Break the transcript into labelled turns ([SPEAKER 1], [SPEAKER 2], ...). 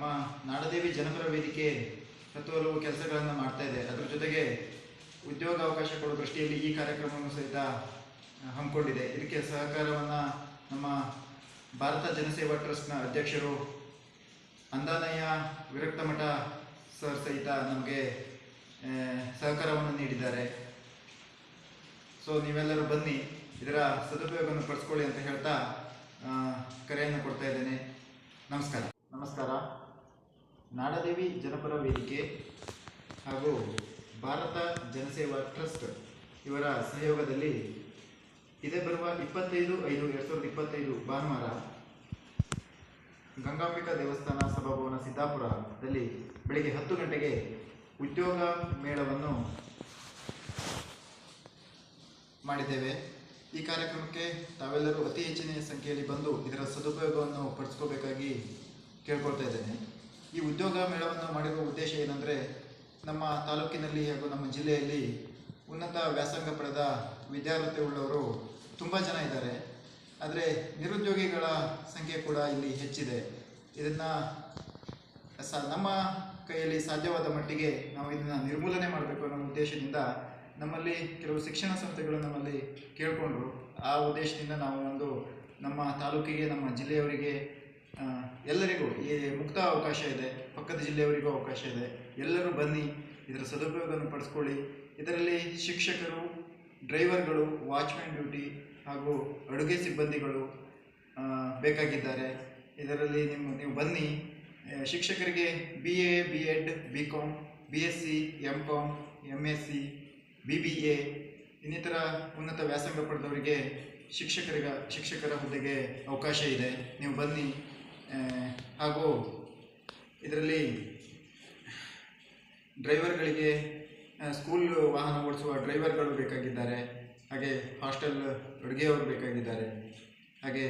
[SPEAKER 1] ನಮ್ಮ ನಾಡದೇವಿ ಜನಪರ ವೇದಿಕೆ ಹತ್ತು ಕೆಲಸಗಳನ್ನು ಮಾಡ್ತಾ ಇದೆ. ಅದರ ಜೊತೆಗೆ ಉದ್ಯೋಗ ಅವಕಾಶ ಕೊಡುವ ದೃಷ್ಟಿಯಲ್ಲಿ ಈ ಕಾರ್ಯಕ್ರಮವನ್ನು ಸಹಿತ ಹಮ್ಮಿಕೊಂಡಿದೆ. ಇದಕ್ಕೆ ಸಹಕಾರವನ್ನು ನಮ್ಮ ಭಾರತ ಜನಸೇವಾ ಟ್ರಸ್ಟ್ನ ಅಧ್ಯಕ್ಷರು ಅಂದಾನಯ್ಯ ವಿರಕ್ತ ಮಠ ಸರ್ ಸಹಿತ ನಮಗೆ ಸಹಕಾರವನ್ನು ನೀಡಿದ್ದಾರೆ. ಸೊ ನೀವೆಲ್ಲರೂ ಬನ್ನಿ, ಇದರ ಸದುಪಯೋಗವನ್ನು ಪಡಿಸ್ಕೊಳ್ಳಿ ಅಂತ ಹೇಳ್ತಾ ಕರೆಯನ್ನು ಕೊಡ್ತಾ ಇದ್ದೇನೆ. ನಮಸ್ಕಾರ. ನಾಡದೇವಿ ಜನಪರ ವೇದಿಕೆ ಹಾಗೂ ಭಾರತ ಜನಸೇವಾ ಟ್ರಸ್ಟ್ ಇವರ ಸಹಯೋಗದಲ್ಲಿ ಇದೇ ಬರುವ ಇಪ್ಪತ್ತೈದು ಐದು ಎರಡು ಸಾವಿರದ ಇಪ್ಪತ್ತೈದು ಭಾನುವಾರ ಗಂಗಾಂಬಿಕಾ ದೇವಸ್ಥಾನ ಸಭಾಭವನ ಸಿದ್ದಾಪುರದಲ್ಲಿ ಬೆಳಿಗ್ಗೆ ಹತ್ತು ಗಂಟೆಗೆ ಉದ್ಯೋಗ ಮೇಳವನ್ನು ಮಾಡಿದ್ದೇವೆ. ಈ ಕಾರ್ಯಕ್ರಮಕ್ಕೆ ತಾವೆಲ್ಲರೂ ಅತಿ ಹೆಚ್ಚಿನ ಸಂಖ್ಯೆಯಲ್ಲಿ ಬಂದು ಇದರ ಸದುಪಯೋಗವನ್ನು ಪಡಿಸ್ಕೋಬೇಕಾಗಿ ಕೇಳ್ಕೊಳ್ತಾ ಇದ್ದೇನೆ. ಈ ಉದ್ಯೋಗ ಮೇಳವನ್ನು ಮಾಡಿರುವ ಉದ್ದೇಶ ಏನಂದರೆ ನಮ್ಮ ತಾಲೂಕಿನಲ್ಲಿ ಹಾಗೂ ನಮ್ಮ ಜಿಲ್ಲೆಯಲ್ಲಿ ಉನ್ನತ ವ್ಯಾಸಂಗ ಪಡೆದ ವಿದ್ಯಾರ್ಥಿ ಉಳ್ಳವರು ತುಂಬ ಜನ ಇದ್ದಾರೆ. ಆದರೆ ನಿರುದ್ಯೋಗಿಗಳ ಸಂಖ್ಯೆ ಕೂಡ ಇಲ್ಲಿ ಹೆಚ್ಚಿದೆ. ಇದನ್ನು ಸ ನಮ್ಮ ಕೈಯಲ್ಲಿ ಸಾಧ್ಯವಾದ ಮಟ್ಟಿಗೆ ನಾವು ಇದನ್ನು ನಿರ್ಮೂಲನೆ ಮಾಡಬೇಕು ಅನ್ನೋ ಉದ್ದೇಶದಿಂದ ನಮ್ಮಲ್ಲಿ ಕೆಲವು ಶಿಕ್ಷಣ ಸಂಸ್ಥೆಗಳು ನಮ್ಮಲ್ಲಿ ಕೇಳಿಕೊಂಡ್ರು. ಆ ಉದ್ದೇಶದಿಂದ ನಾವು ಒಂದು ನಮ್ಮ ತಾಲೂಕಿಗೆ, ನಮ್ಮ ಜಿಲ್ಲೆಯವರಿಗೆ ಎಲ್ಲರಿಗೂ ಈ ಮುಕ್ತ ಅವಕಾಶ ಇದೆ, ಪಕ್ಕದ ಜಿಲ್ಲೆಯವರಿಗೂ ಅವಕಾಶ ಇದೆ. ಎಲ್ಲರೂ ಬನ್ನಿ, ಇದರ ಸದುಪಯೋಗವನ್ನು ಪಡಿಸ್ಕೊಳ್ಳಿ. ಇದರಲ್ಲಿ ಶಿಕ್ಷಕರು, ಡ್ರೈವರ್ಗಳು, ವಾಚ್ಮ್ಯಾನ್ ಡ್ಯೂಟಿ ಹಾಗೂ ಅಡುಗೆ ಸಿಬ್ಬಂದಿಗಳು ಬೇಕಾಗಿದ್ದಾರೆ. ಇದರಲ್ಲಿ ನಿಮ್ಮ ನೀವು ಬನ್ನಿ. ಶಿಕ್ಷಕರಿಗೆ B A B Ed B Com B S C M Com M S C B B A ಇನ್ನಿತರ ಉನ್ನತ ವ್ಯಾಸಂಗ ಪಡೆದವರಿಗೆ ಶಿಕ್ಷಕರಿಗ, ಶಿಕ್ಷಕರ ಹುದ್ದೆಗೆ ಅವಕಾಶ ಇದೆ. ನೀವು ಬನ್ನಿ. ಹಾಗೂ ಇದರಲ್ಲಿ ಡ್ರೈವರ್ಗಳಿಗೆ ಸ್ಕೂಲ್ ವಾಹನ ಓಡಿಸುವ ಡ್ರೈವರ್ಗಳು ಬೇಕಾಗಿದ್ದಾರೆ. ಹಾಗೆ ಹಾಸ್ಟೆಲ್ ಅಡುಗೆಯವರು ಬೇಕಾಗಿದ್ದಾರೆ. ಹಾಗೆ